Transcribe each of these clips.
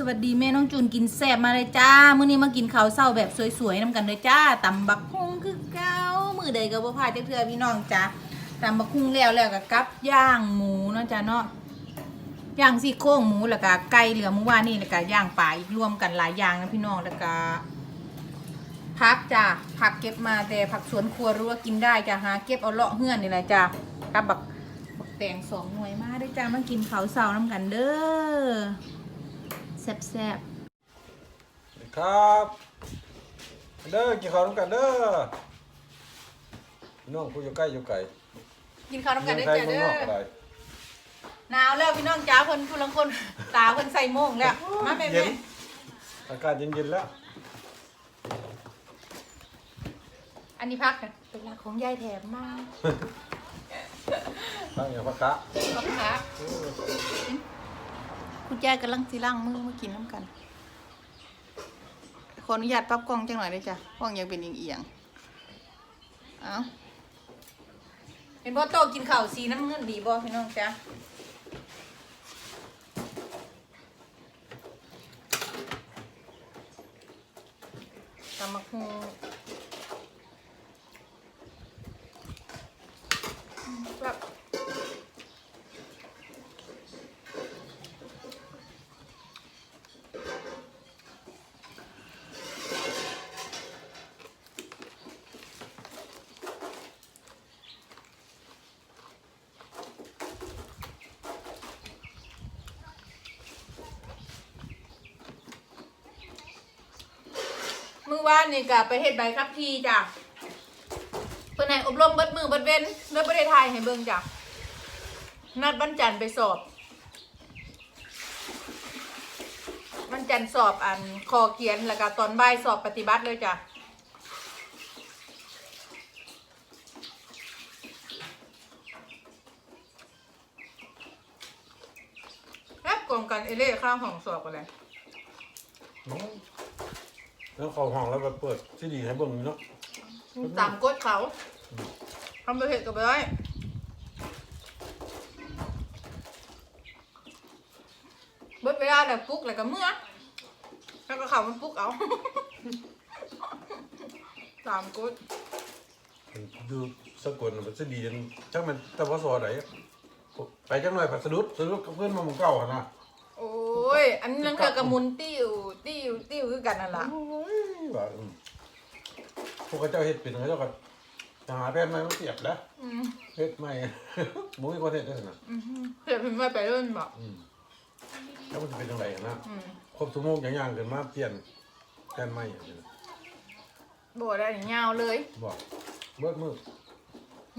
สวัสดีแม่น้องจูนกินแซ่บมาเลยจ้า มื้อนี้มากินข้าวเศร้าแบบสวยๆน้ำกันเลยจ้าตำบักฮุ่งคือเก้ามือใดก็บ่พลาดเทื่อพี่น้องจ้าตำบักฮุ่งแล้วแล้วก็กับย่างหมูเนาะจ้าเนาะย่างซี่โครงหมูแล้วก็ไก่เหลือเมื่อวานนี่แล้วก็ย่างปลาอีกรวมกันหลายอย่างนะพี่น้องแล้วก็ผักจ้าผักเก็บมาแต่ผักสวนครัวรู้ว่ากินได้จ้าหาเก็บเอาเลาะเฮือนนี่แหละจ้ากับบักบักแตงสองหน่วยมาด้วยจ้ามากินข้าวเศร้าน้ำกันเด้อ แซ่บสวัสดีครับเด้อกินข้าวน้ำกันเด้อพี่น้องผู้อยู่ใกล้อยู่ไกลๆกินข้าวน้ำกันได้เมืองไทยจ้ะเมืองเด้นอกอะไรอหนาวแล้วพี่น้องจ้าเพิ่นผู้ลังคนตาเพิ่นใส่โม่งแล้วมาแม่เย็แม่นอากาศเย็นๆแล้วอันนี้พักกันเป็นรักของยายแถมมากตั้งอย่างพักกะขอบคุณค่ะ คุณยายกำลังสิล้างมือมากินน้ำกัน ขออนุญาตปรับกล้องจังหน่อยได้จ้ะกล้องยังเป็นเอียงๆเอาเห็นบ่โตกินข้าวสีน้ำเงินดีบ่พี่น้องจ้ะตำมักฮู ว่านนี่กะไปเฮ็ดใบขับขี่จ้ะเพื่อนให้อบรมเบิดมือเบิดเว้นเลิกประเทศไทยให้เบิ่งจ้ะนัดวันจันไปสอบวันจันสอบอันคอเขียนแล้วก็ตอนบ่ายสอบปฏิบัติเลยจ้ะแอบกลมกันเอเล่ข้างห้องสอบกันเลย แล้วเข้าห้องแล้วไปเปิดซีดีให้เบิ่งเนาะตามกฎเขาทำไปเหตุกับไปได้เบิดเวลาแบบปลุกแล้วก็เมื่อแล้วก็เขามันปลุกเอาตามกฎดูสกลมันซีดีจังมันแต่ว่าสอไหนไปจังหน่อยผัดสะดุดสะดุดกับเพื่อนมาหมึงเก่าหั่นนะโอ้ย อันนี้เรื่องเกี่ยวกับหมุนติ้วติ้วติ้วคือกันนั่นล่ะโอ้ย ว่าอืมพวกเขาเจ้าเฮ็ดเป็นเขาเจ้าก็จะหาแผ่นไม้มาเสียบแล้วอืมเฮ็ดใหม่มุ้ยคนเฮ็ดได้ขนาดอืมเพื่อนเพิ่นไม่ไปเล่นบอกอืมแล้วมันจะเป็นยังไงนะอืมครบชั่วโมงอย่างย่างเกินมาเปลี่ยนแผ่นใหม่อย่างนี้นะบ่ได้ยาวเลยบอกเบิดมือ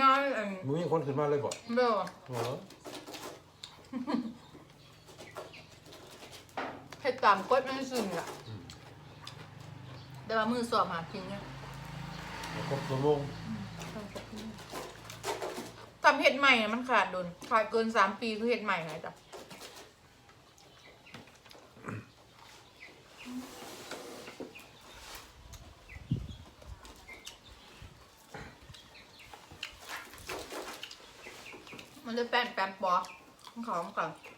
ยาวอันมุ้ยคนขึ้นมาเลยบอกเบ่เหรอเฮ็ดตามกฎมันซึ่งล่ะ แต่ว่ามือสอบหากินเนี่ยครบชั่วโมงทำเห็ดใหม่อะมันขาดโดนขาดเกินสามปีคือเห็ดใหม่ไงจ้ะมันจะแป้นแป้นปอของเขาก่อนอันนี้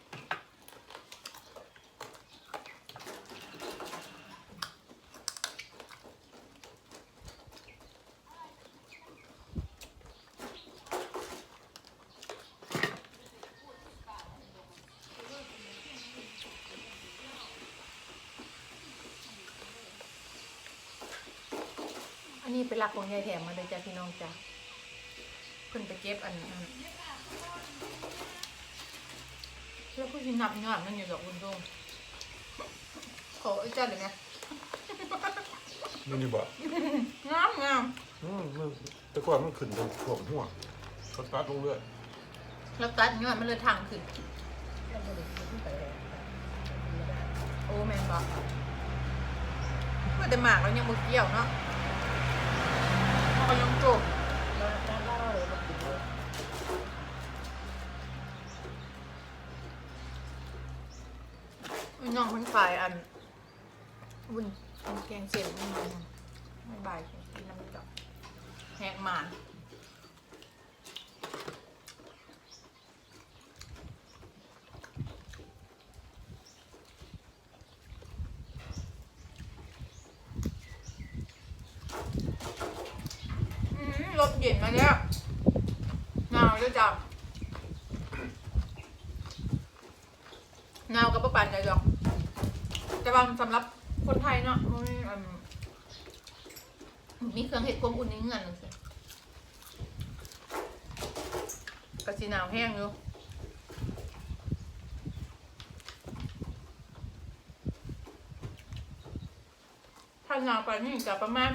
เป็นหลักของยายแถมมาเลยจ้ะพี่น้องจ้ะเพิ่นไปเก็บอันนั้นแล้วผู้ชินับยอดนั่นอยู่ดอกคุณลุงขอไอ้จ้าเลยไงนี่นี่บอกงามงามอืมมันแต่ก่อนมันขึ้นตรงช่วงหัวก็ตัดลงเรื่อยแล้วตัดยอดมันเลยทางขึ้นโอ้แมนบอกเพื่อแต่หมากเรายังบ่เกี่ยวเนาะ ขายอันวุ้นวุ้นแกงเสร็จไม่มาไม่บายกินน้ำจับแหกมาลมเย็นมาเนี่ยนาวด้วยจ้ะนาวกับประปันเลยจ้ะ ว่าสำหรับคนไทยเนาะมันมีอันมีเครื่องเห็ดความอุ่นในเงื่อนนึงสิกระสีหนาวแห้งอยู่ถ้าหนาวไปนี่จะประมาณ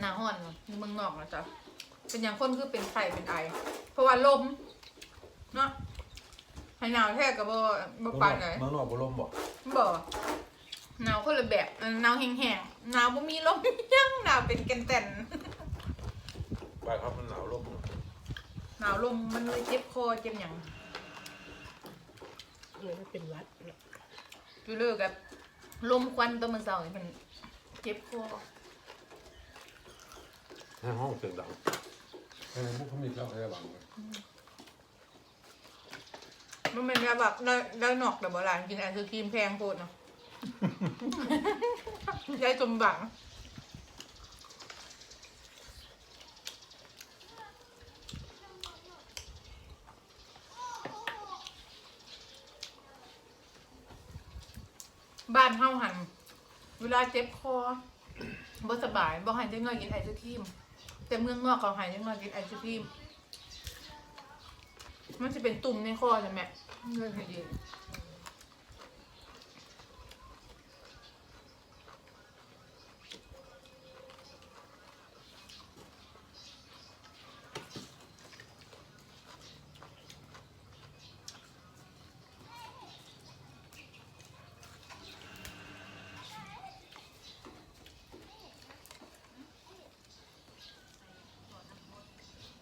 หนาห่อนเมืองนอกนะจ๊ะเป็นอย่างคนคือเป็นไข่เป็นไอ เพราะว่าลม เนาะ ให้หนาวแท้กับบ่บ่ปานไหนเมืองนอกบ่ลมบ่บ่หนาวคนละแบบอันหนาวแห้งๆหนาวบ่มีลมยังหนาวเป็นแกนแตนไปครับมันหนาวลมหนาวลมมันเลยเจ็บคอเจ็บหยังเลยไม่เป็นวัดอยู่เลยกับลมควันตัวมันเศร้านี่มันเจ็บคอให้ห้องเสียงดังให้มุกเขามีแล้วให้ระวังไว้ มันเป็นแบบได้ได้นอกแต่บ่ล่ะกินไอศครีมแพงโพดเนาะ ได้สมบังบ้านเฮาหัน เวลาเจ็บคอบ่สบายบ่ให้เด็กน้อยกินไอศครีม แต่เมืองนอกเขาให้เด็กน้อยกินไอศครีม มันจะเป็นตุ่มในคอใช่ไหมเรื่องดี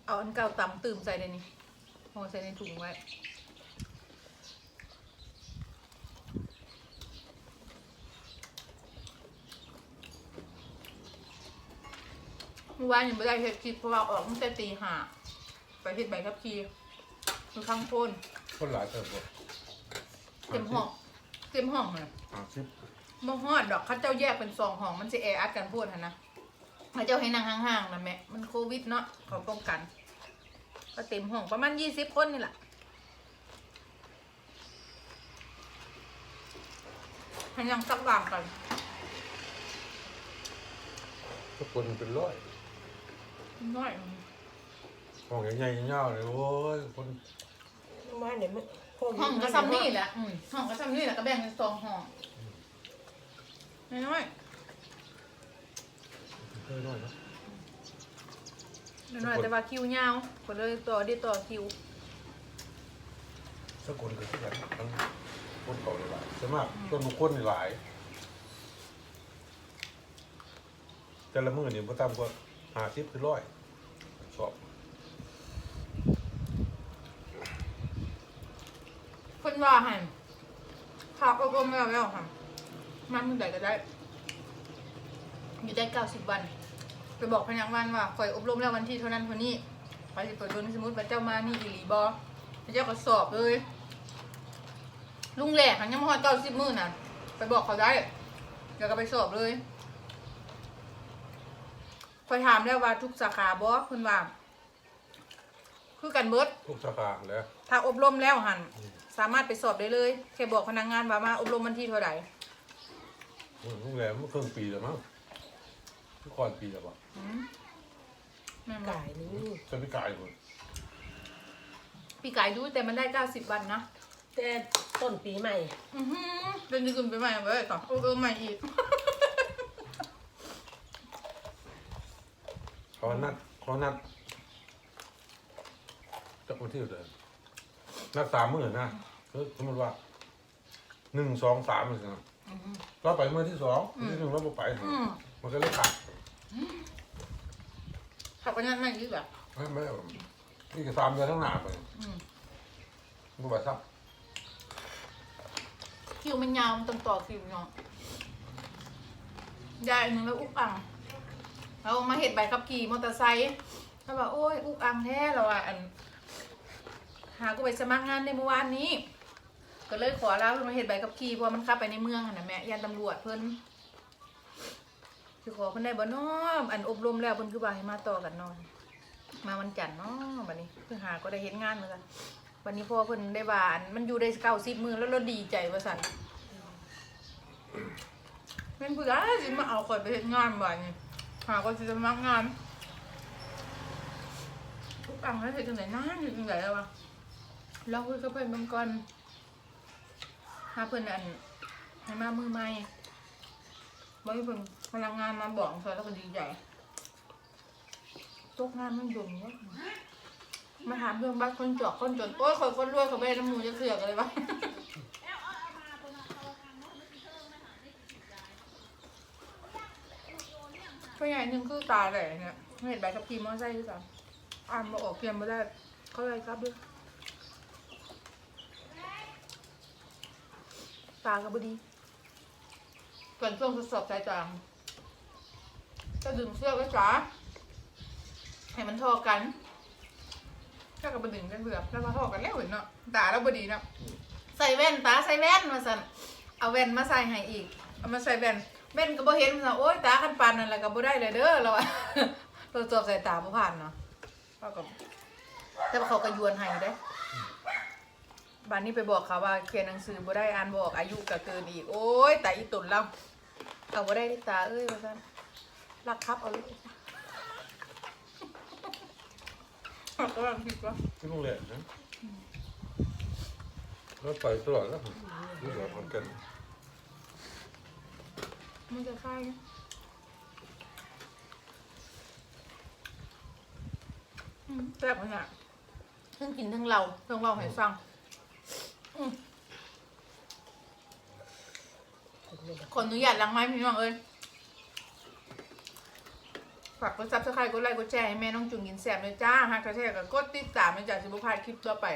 เอาอันเก่าตำตื่มใส่ในนี้ ห่อใส่ในถุงไว้เมื่อวานยังไม่ได้เฮ็ดคลิปเพราะว่าออกตั้งแต่ตีห้าไปเฮ็ดใบขับขี่คือข้างโพนคนหลายเติบบ่เต็มห้องเต็มห้องเลยห้าสิบบ่ฮอดดอกเข้าเจ้าแยกเป็นสองห้องมันสิแออัดกันโพูดหั่นนะเข้าเจ้าให้นั่งห่างๆนะแม่มันโควิดเนาะเขาป้องกัน ก็เต็มห้องประมาณยี่สิบคนนี่แหละให้ยังสักวางกันทุกคนเป็นร้อยน้อยห้องใหญ่ๆยาวๆเลยโอ้ยคนมาเนี่ยมันโควิดห้องก็ซ้ำนี่แหละอืมห้องก็ซ้ำนี่แหละก็แบ่งเป็นสองห้องน้อยๆเพิ่มน้อยเนาะ น้อยๆแต่ว่าคิวยาวก็เลยต่อได้ต่อคิว สกุลก็คือกันทั้งคนเก่าหลายส่วนมากคนบางคนนี่หลาย แต่ละมื้อนี่บ่ต่ำกว่าห้าสิบถึงร้อยสอบเพิ่นว่าหันข่าวอบรมแล้วแล้วค่ะ มันมึงได้ก็ได้ อยู่ได้เก้าสิบวัน ไปบอกพนักงานว่าคอยอบรมแล้ววันที่เท่านั้นเท่านี้ไปสิเปิดดูสมมติว่าเจ้ามานี่อีหลีบอเจ้าก็สอบเลย ลุงแหลกหันยังมาฮอดเก้าสิบมื้อน่ะ ไปบอกเขาได้เดี๋ยวก็ไปสอบเลยคอยถามแล้วว่าทุกสาขาบอเพิ่นว่า คือกันเบิดทุกสาขาแหล้ว ถ้าอบรมแล้วหันสามารถไปสอบได้เลยแค่บอกพนักงานว่ามาอบรมวันที่เท่าไหร่โรงแรมมันครึ่งปีแล้วมั้ง ทุกก่อนปีแล้วป่ะอืมแม่นบ่กายนี่จะไม่กลายหมดปีกายดูแต่มันได้เก้าสิบวันนะแต่ต้นปีใหม่ อือหือเดือนนี้คุณไปใหม่เว้ยต่ออบรมใหม่อีก เขานัดเขานัดจากวันที่เท่าไหร่นัดสามมื้อนะคือสมมติว่าหนึ่งสองสามมันสินะอือหือเราไปมื้อที่สองมื้อที่หนึ่งเราบ่ไป อืม มันก็เลยขาดขับ กันยังไงอีกอะไม่ไม่เอานี่ก็สามเดือนทั้งหน้าไปอืมบ่ไปซับคิวมันยาวมันต้องต่อคิวเนาะยายหนึ่งแล้วอุกอังเรามาเห็ดใบขับขี่มอเตอร์ไซค์เขาบอกโอ้ยอุกอังแท้เราอะอันหากูไปสมัครงานในเมื่อวานนี้ ก็เลยขอลาเพื่อนมาเห็ดใบขับขี่เพราะว่ามันขับไปในเมืองอะนะแม่ยันตำรวจเพิ่น สิขอเพิ่นได้บ่เนาะอันอบรมแล้วเพิ่นคือว่าให้มาต่อกันเนาะมาวันจันทร์เนาะบัดนี้เพิ่นหาก็ได้เฮ็ดงานเหมือนกันวันนี้พอเพิ่นได้ว่านมันอยู่ได้90มื้อแล้วเราดีใจว่าซั่นเพิ่นผู้ใดสิมาเอาข่อยไปเฮ็ดงานบัดนี้หาก็สิสมัครงานทุกอังให้เฮ็ดจังได๋นานอยู่จังได๋แล้ววะเราคุยกับเพิ่นเบิ่งก่อนหาเพิ่นอันให้มามือใหม่บางคน พลังงานมาบอกเธอแล้วก็ดีใจตกงานมันยุ่งวะมาถามเรื่องบ้านคนจอกคนจนโอ้ยคนคนรวยเขาไปน้ำมูจะเสือกอะไรบ้างตัวใหญ่หนึ่งคือตาแหล่เนี่ยเห็นใบขับขี่มอเตอร์ไซค์ด้วยซ้ำอ่านมาออกเพียงไม่ได้เขาเลยครับด้วยตาก็บดีก่อนช่วงทดสอบสายจาง จะดึงเสื้อไว้จ้าให้มันทอกันถ้ากับดึงกันเบื่อแล้วมาทอกันแล้วเห็นเนาะตาแล้วบดีเนาะใส่แว่นตาใส่แว่นมาสั่นเอาแว่นมาใส่ให้อีกเอามาใส่แว่นแว่นก็บ่เห็นสั่นโอ๊ยตาคันปานนั่นแหละก็บ่ได้เลยเด้อเราอะทดสอบสายตาบ่ผ่านเนาะเขาก็แต่ว่าเขาก็ยวนให้เด้บ้านนี้ไปบอกเขาว่าเขียนหนังสือบ่ได้อ่านบอกอายุก็เกินอีกโอ้ยแต่อีตุ่นเราเอาบ่ได้ที่ตาเอ้ยว่าซั่น รักครับเอาเลยก็ลังคิดว่าที่โรงเรียนนะเราไปตลอดแล้วนี่เราทำกันมันจะคายนะอืมแซ่บขนาดทั้งกินทั้งเราทั้งเราให้ฟังอืมขออนุญาตล้างไม้พี่น้องเอ้ย ฝากกดซับสไครต์กดไลค์กดแชร์ให้แม่น้องจุนกินแซ่บเลยจ้าหากกระแทกก็กดติดตามเลยจ้าสิบุพลาดคลิปต่อไป